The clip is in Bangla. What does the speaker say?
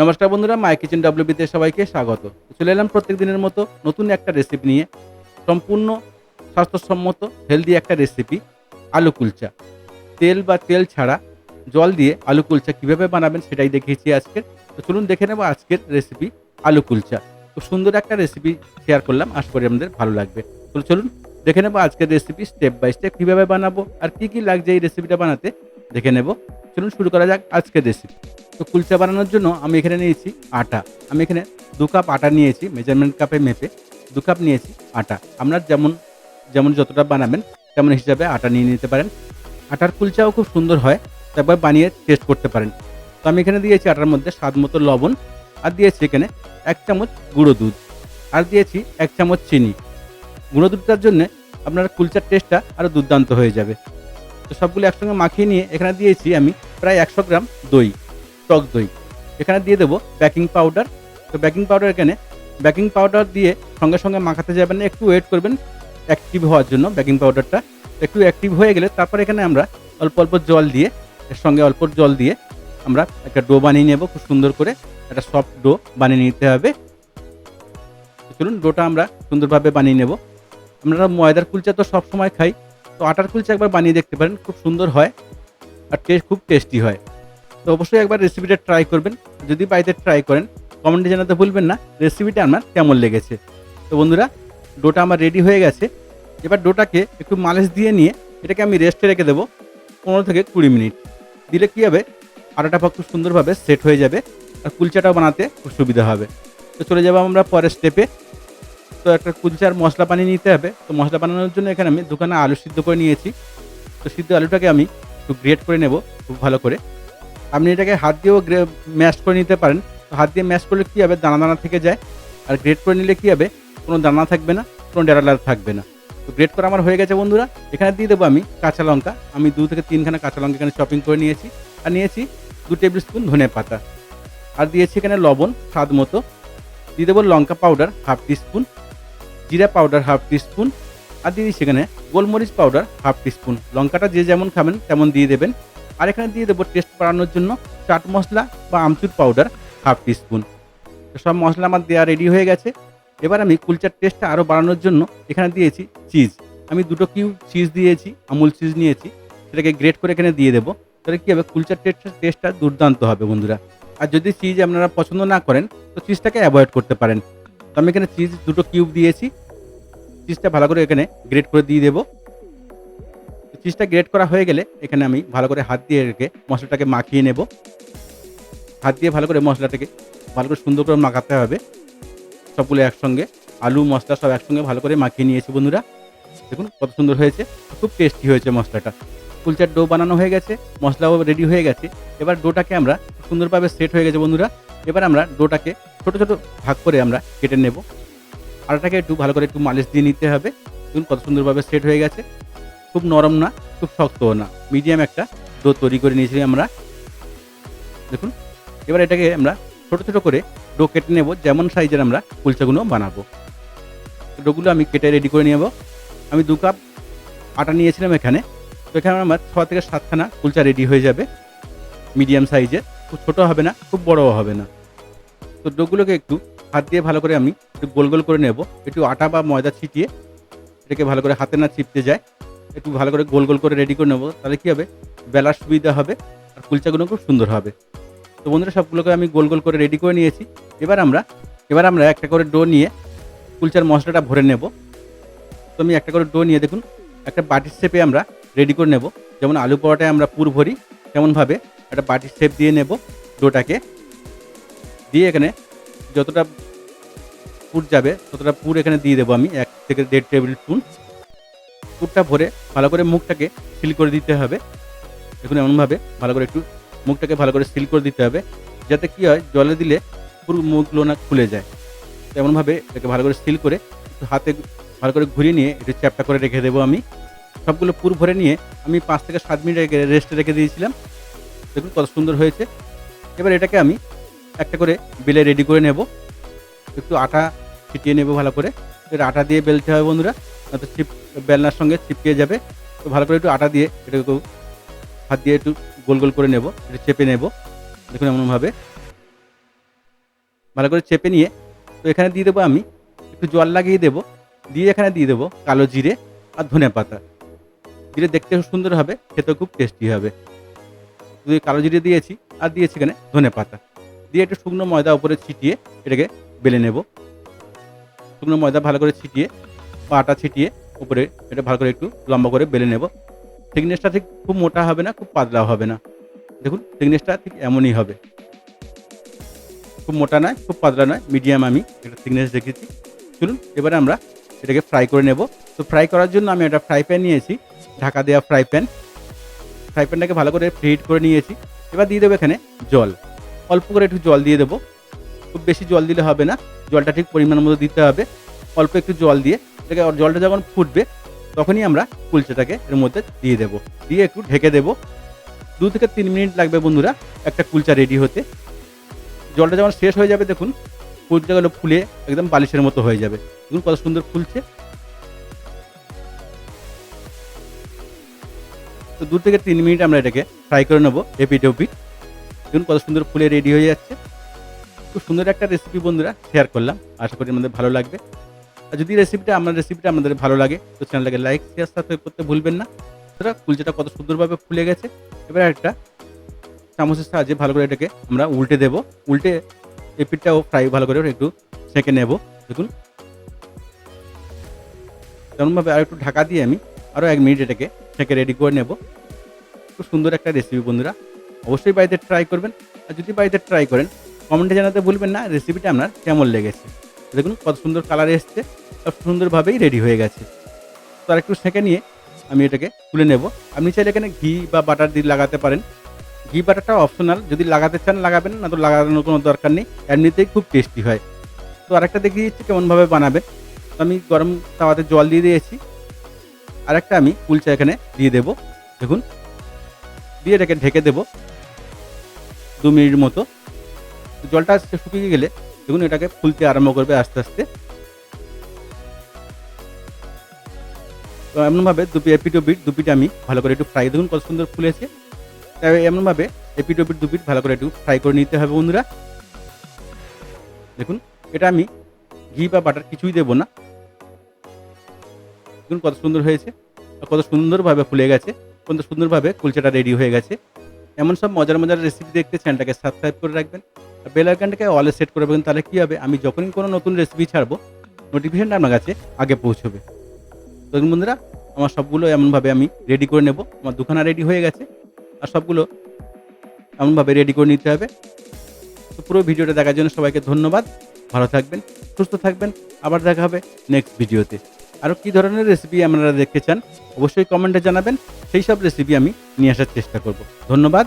নমস্কার বন্ধুরা মাই কিচেন ডাব্লিউবিতে সবাইকে স্বাগত। চলে এলাম প্রত্যেক দিনের মতো নতুন একটা রেসিপি নিয়ে। সম্পূর্ণ স্বাস্থ্যসম্মত হেলদি একটা রেসিপি আলু কুলচা। তেল বা তেল ছাড়া জল দিয়ে আলু কুলচা কীভাবে বানাবেন সেটাই দেখিয়েছি আজকের তো চলুন দেখে নেব আজকের রেসিপি আলু কুলচা। খুব সুন্দর একটা রেসিপি শেয়ার করলাম, আশা করি আমাদের ভালো লাগবে। তো চলুন দেখে নেব আজকের রেসিপি স্টেপ বাই স্টেপ কীভাবে বানাবো আর কী কী লাগছে এই রেসিপিটা বানাতে। দেখে নেব। চলুন শুরু করা যাক আজকের রেসিপি তো কুলচা বানানোর জন্য আমি এখানে নিয়েছি আটা। আমি এখানে দু কাপ আটা নিয়েছি মেজারমেন্ট কাপে মেপে দু কাপ নিয়েছি আটা। আপনার যেমন যেমন যতটা বানাবেন, তেমন হিসাবে আটা নিয়ে নিতে পারেন। আটার কুলচাও খুব সুন্দর হয়, তারপর বানিয়ে টেস্ট করতে পারেন। তো আমি এখানে দিয়েছি আটার মধ্যে স্বাদ মতো লবণ আর দিয়েছি এখানে এক চামচ গুঁড়ো দুধ আর দিয়েছি এক চামচ চিনি। গুঁড়ো দুধটার জন্য আপনার কুলচার টেস্টটা আরও দুর্দান্ত হয়ে যাবে। তো সবগুলো একসঙ্গে মাখিয়ে নিয়ে এখানে দিয়েছি আমি প্রায় একশো গ্রাম দই। টক দই। এখানে দিয়ে দেবো বেকিং পাউডার তো বেকিং পাউডার এখানে বেকিং পাউডার দিয়ে সঙ্গে সঙ্গে মাখাতে যাবেন না, একটু ওয়েট করবেন অ্যাক্টিভ হওয়ার জন্য বেকিং পাউডারটা একটু অ্যাক্টিভ হয়ে গেলে তারপর এখানে আমরা অল্প অল্প জল দিয়ে, এর সঙ্গে অল্প জল দিয়ে আমরা একটা ডো বানিয়ে নেব, খুব সুন্দর করে একটা সফট ডো বানিয়ে নিতে হবে। চলুন ডোটা আমরা সুন্দরভাবে বানিয়ে নেব। আমরা ময়দার কুলচা তো সব সময় খাই, তো আটার কুলচা একবার বানিয়ে দেখতে পারেন, খুব সুন্দর হয় আর টেস্ট, খুব টেস্টি হয়। তো অবশ্যই একবার রেসিপিটা ট্রাই করবেন। যদি বাড়িতে ট্রাই করেন কমেন্টে জানাতে ভুলবেন না। রেসিপিটা আমার কেমন লেগেছে। তো বন্ধুরা, ডোটা আমার রেডি হয়ে গেছে। এবার ডোটাকে একটু মালিশ দিয়ে নিয়ে এটাকে আমি রেস্টে রেখে দেবো পনেরো থেকে কুড়ি মিনিট। দিলে কী হবে? আটাটা খুব সুন্দরভাবে সেট হয়ে যাবে আর কুলচাটাও বানাতে খুব সুবিধা হবে। তো চলে যাব আমরা পরের স্টেপে তো একটা কুলচার মশলা বানিয়ে নিতে হবে। তো মশলা বানানোর জন্য এখানে আমি দোকানে আলু সিদ্ধ করে নিয়েছি। তো সিদ্ধ আলুটাকে আমি একটু গ্রেট করে নেব খুব ভালো করে। আপনি এটাকে হাত দিয়েও গ্রে ম্যাশ করে নিতে পারেন। তো হাত দিয়ে ম্যাশ করলে কী হবে? দানা দানা থেকে যায়। আর গ্রেট করে নিলে কী হবে? কোনো দানা থাকবে না, কোনো ডেরালার থাকবে না। তো গ্রেট করা আমার হয়ে গেছে বন্ধুরা। এখানে দিয়ে দেবো আমি কাঁচা লঙ্কা। আমি দু থেকে তিনখানা কাঁচা লঙ্কা এখানে শপিং করে নিয়েছি। আর নিয়েছি দু টেবিল স্পুন ধনে পাতা। আর দিয়েছি এখানে লবণ, স্বাদ মতো। দিয়ে দেবো লঙ্কা পাউডার হাফ টিস্পুন জিরা পাউডার হাফ টিস্পুন আর দিয়ে দিচ্ছি এখানে গোলমরিচ পাউডার হাফ টিস্পুন লঙ্কাটা যে যেমন খাবেন, তেমন দিয়ে দেবেন। আর এখানে দিয়ে দেবো টেস্ট বাড়ানোর জন্য চাট মশলা বা আমচুর পাউডার হাফ টিস্পুন সব মশলা আমার দেওয়া রেডি হয়ে গেছে। এবার আমি কুলচার টেস্টটা আরও বাড়ানোর জন্য এখানে দিয়েছি চিজ আমি দুটো কিউ চিজ দিয়েছি, আমুল চিজ নিয়েছি। সেটাকে গ্রেট করে এখানে দিয়ে দেবো। তাহলে কী হবে? কুলচার টেস্টটা টেস্টটা দুর্দান্ত হবে বন্ধুরা। আর যদি চিজ আপনারা পছন্দ না করেন, তো চিজটাকে অ্যাভয়েড করতে পারেন। তো আমি এখানে চিজ দুটো কিউব দিয়েছি। চিজটা ভালো করে এখানে গ্রেট করে দিয়ে দেবো। চিজটা গ্রেট করা হয়ে গেলে এখানে আমি ভালো করে হাত দিয়ে রেখে মশলাটাকে মাখিয়ে নেব। হাত দিয়ে ভালো করে মশলাটাকে ভালো করে সুন্দর করে মাখাতে হবে। সবগুলো একসঙ্গে, আলু, মশলা সব একসঙ্গে ভালো করে মাখিয়ে নিয়েছি বন্ধুরা। দেখুন কত সুন্দর হয়েছে, খুব টেস্টি হয়েছে মশলাটা। কুলচার ডো বানানো হয়ে গেছে, মশলাও রেডি হয়ে গেছে। এবার ডোটাকে আমরা সুন্দরভাবে সেট হয়ে গেছে বন্ধুরা। এবার আমরা ডোটাকে ছোট ছোট ভাগ করে আমরা কেটে নেব। আটাটাকে একটু ভালো করে একটু মালিশ দিয়ে নিতে হবে। দেখুন কত সুন্দরভাবে সেট হয়ে গেছে। খুব নরম না, খুব শক্তও না। মিডিয়াম একটা ডো তৈরি করে নিয়েছি আমরা। দেখুন, এবার এটাকে আমরা ছোট ছোট করে ডো কেটে নেব, যেমন সাইজের আমরা কুলচাগুলো বানাবো। ডোগুলো আমি কেটে রেডি করে নেব। আমি দু কাপ আটা নিয়েছিলাম এখানে। তো এখানে আমার ছ থেকে সাতখানা কুলচা রেডি হয়ে যাবে, মিডিয়াম সাইজের। খুব ছোটো হবে না, খুব বড়ও হবে না। তো ডোগুলোকে একটু হাত দিয়ে ভালো করে আমি একটু গোল গোল করে নেব। একটু আটা বা ময়দা ছিটিয়ে এটাকে ভালো করে হাতে না চিপতে যায়। একটু ভালো করে গোল গোল করে রেডি করে নেব, তাহলে কী হবে? বেলার সুবিধা হবে, আর কুলচাগুলো খুব সুন্দর হবে। তো বন্ধুরা, সবগুলোকে আমি গোল গোল করে রেডি করে নিয়েছি। এবার আমরা এবার আমরা একটা করে ডো নিয়ে কুলচার মশলাটা ভরে নেব। তো আমি একটা করে ডো নিয়ে দেখুন, একটা বাটির শেপে আমরা রেডি করে নেব। যেমন আলু পরোটায় আমরা পুর ভরি, তেমনভাবে একটা বাটির শেপ দিয়ে নেব ডোটাকে দিয়ে এখানে যতটা পুর যাবে, ততটা পুর এখানে দিয়ে দেবো আমি, এক থেকে দেড় টেবিল স্পুন। পুরটা ভরে ভালো করে মুখটাকে সিল করে দিতে হবে। দেখুন, এমনভাবে ভালো করে একটু মুখটাকে ভালো করে সিল করে দিতে হবে। যাতে কী হয়, জলে দিলে পুরো মুখগুলো না খুলে যায়। তেমনভাবে এটাকে ভালো করে সিল করে একটু হাতে ভালো করে ঘুরিয়ে নিয়ে একটু চ্যাপটা করে রেখে দেবো আমি। সবগুলো পুর ভরে নিয়ে আমি পাঁচ থেকে সাত মিনিট রেস্টে রেখে দিয়েছিলাম। দেখুন, কত সুন্দর হয়েছে। এবার এটাকে আমি একটা করে বেলে রেডি করে নেব। একটু আটা ছিটিয়ে নেব ভালো করে। এর আটা দিয়ে বেলতে হবে বন্ধুরা, নয়তো চিপ বেলনার সঙ্গে চিপকে যাবে। তো ভালো করে একটু আটা দিয়ে এটাকে একটু হাত দিয়ে একটু গোল গোল করে নেব, একটু চেপে নেব, দেখুন এমনভাবে। ভালো করে চেপে নিয়ে, তো এখানে দিয়ে দেবো আমি, একটু জল লাগিয়ে দেবো, দিয়ে এখানে দিয়ে দেবো কালো জিরে আর ধনে পাতা। জিরে দেখতে সুন্দর হবে, খেতেও খুব টেস্টি হবে। শুধু কালো জিরে দিয়েছি, আর দিয়েছি এখানে ধনে পাতা। দিয়ে একটু শুকনো ময়দা উপরে ছিটিয়ে এটাকে বেলে নেব। শুকনো ময়দা ভালো করে ছিটিয়ে, বা আটা ছিটিয়ে উপরে এটা ভালো করে একটু লম্বা করে বেলে নেব। থিকনেসটা ঠিক খুব মোটা হবে না, খুব পাতলাও হবে না। দেখুন থিকনেসটা ঠিক এমনই হবে। খুব মোটা নয়, খুব পাতলা নয় মিডিয়াম আমি একটা থিকনেস দেখেছি। চলুন, এবারে আমরা এটাকে ফ্রাই করে নেব। তো ফ্রাই করার জন্য আমি একটা ফ্রাই প্যান নিয়েছি, ঢাকা দেওয়া ফ্রাই প্যান ফ্রাই প্যানটাকে ভালো করে ফ্রিট করে নিয়েছি। এবার দিয়ে দেবো এখানে জল। অল্প করে একটু জল দিয়ে দেবো। খুব বেশি জল দিলে হবে না। জলটা ঠিক পরিমাণ মতো দিতে হবে। অল্প একটু জল দিয়ে এটাকে জলটা যখন ফুটবে, তখনই আমরা কুলচাটাকে এর মধ্যে দিয়ে দেবো। দিয়ে একটু ঢেকে দেবো। দু থেকে তিন মিনিট লাগবে বন্ধুরা একটা কুলচা রেডি হতে। জলটা যখন শেষ হয়ে যাবে, দেখুন, কুলচাগুলো ফুলে একদম বালিশের মতো হয়ে যাবে। দেখুন কত সুন্দর ফুলছে। তো দু থেকে তিন মিনিট আমরা এটাকে ফ্রাই করে নেব এপিট ওপিট দেখুন কত সুন্দর ফুলে রেডি হয়ে যাচ্ছে। খুব সুন্দর একটা রেসিপি বন্ধুরা শেয়ার করলাম। আশা করি আমাদের ভালো লাগবে। আর যদি রেসিপিটা আমার রেসিপিটা আমাদের ভালো লাগে, তো চ্যানেলটাকে লাইক শেয়ার সাবস্ক্রাইব করতে ভুলবেন না। সেটা কুলচাটা কত সুন্দরভাবে ফুলে গেছে। এবার একটা চামচের সাহায্যে ভালো করে এটাকে আমরা উল্টে দেব। উল্টে এপিটটাও ফ্রাই ভালো করে একটু সেঁকে নেব। দেখুন। তেমনভাবে আর একটু ঢাকা দিয়ে আমি আরও এক মিনিট এটাকে সেঁকে রেডি করে নেব। খুব সুন্দর একটা রেসিপি বন্ধুরা। অবশ্যই বাড়িতে ট্রাই করবেন। আর যদি বাড়িতে ট্রাই করেন কমেন্টে জানাতে ভুলবেন না রেসিপিটা আপনার কেমন লেগেছে? দেখুন, কত সুন্দর কালার এসছে, সব সুন্দরভাবেই রেডি হয়ে গেছে। তো আর একটু সেঁকে নিয়ে আমি এটাকে তুলে নেব। আপনি চাইলে এখানে ঘি বা বাটার দিয়ে লাগাতে পারেন। ঘি বাটারটা অপশনাল যদি লাগাতে চান লাগাবেন, না তো লাগানোর কোনো দরকার নেই, এমনিতেই খুব টেস্টি হয়। তো আরেকটা দেখিয়ে দিচ্ছি কেমনভাবে বানাবেন তো আমি গরম তাওয়াতে জল দিয়ে দিয়েছি। আরেকটা আমি কুলচা এখানে দিয়ে দেব। দেখুন, দিয়ে এটাকে ঢেকে দেব। দু মিনিট মতো। জলটা শুকিয়ে গেলে দেখুন এটাকে ফুলতে আরম্ভ করবে আস্তে আস্তে। তো এমনভাবে দুপি এপিট ওপিট দুপিটা আমি ভালো করে একটু ফ্রাই দেখুন কত সুন্দর ফুলেছে। তাই এমনভাবে এপিট দুপিট ভালো করে একটু ফ্রাই করে নিতে হবে বন্ধুরা। দেখুন, এটা আমি ঘি বা বাটার কিছুই দেবো না। দেখুন কত সুন্দর হয়েছে কত সুন্দরভাবে ফুলে গেছে, কত সুন্দরভাবে কুলচাটা রেডি হয়ে গেছে। এমন সব মজার মজার রেসিপি দেখতে চ্যানেলটাকে সাবস্ক্রাইব করে রাখবেন। বেল আইকনটাকে অলে সেট করে রাখবেন, তাহলে কী হবে? আমি যখনই কোনো নতুন রেসিপি ছাড়বো নোটিফিকেশনটা আপনার কাছে আগে পৌঁছবে। তো বন্ধুরা, আমার সবগুলো এমনভাবে আমি রেডি করে নেব। আমার দুখানা রেডি হয়ে গেছে, আর সবগুলো এমনভাবে রেডি করে নিতে হবে। তো পুরো ভিডিওটা দেখার জন্য সবাইকে ধন্যবাদ। ভালো থাকবেন, সুস্থ থাকবেন। আবার দেখা হবে নেক্সট ভিডিওতে। আরও কী ধরনের রেসিপি আপনারা দেখতে চান, অবশ্যই কমেন্টে জানাবেন। সেই সব রেসিপি আমি নিয়ে আসার চেষ্টা করব। ধন্যবাদ।